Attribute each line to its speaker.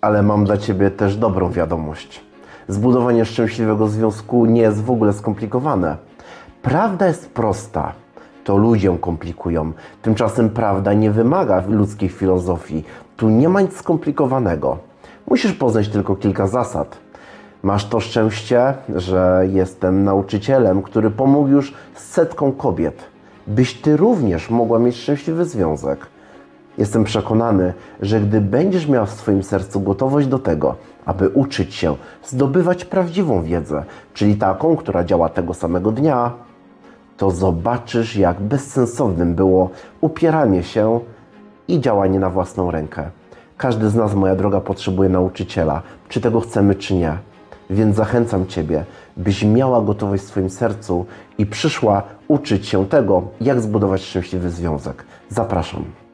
Speaker 1: Ale mam dla Ciebie też dobrą wiadomość. Zbudowanie szczęśliwego związku nie jest w ogóle skomplikowane. Prawda jest prosta. To ludzie ją komplikują. Tymczasem prawda nie wymaga ludzkiej filozofii. Tu nie ma nic skomplikowanego. Musisz poznać tylko kilka zasad. Masz to szczęście, że jestem nauczycielem, który pomógł już setkom kobiet, byś ty również mogła mieć szczęśliwy związek. Jestem przekonany, że gdy będziesz miał w swoim sercu gotowość do tego, aby uczyć się, zdobywać prawdziwą wiedzę, czyli taką, która działa tego samego dnia, to zobaczysz, jak bezsensownym było upieranie się i działanie na własną rękę. Każdy z nas, moja droga, potrzebuje nauczyciela, czy tego chcemy, czy nie. Więc zachęcam Ciebie, byś miała gotowość w swoim sercu i przyszła uczyć się tego, jak zbudować szczęśliwy związek. Zapraszam.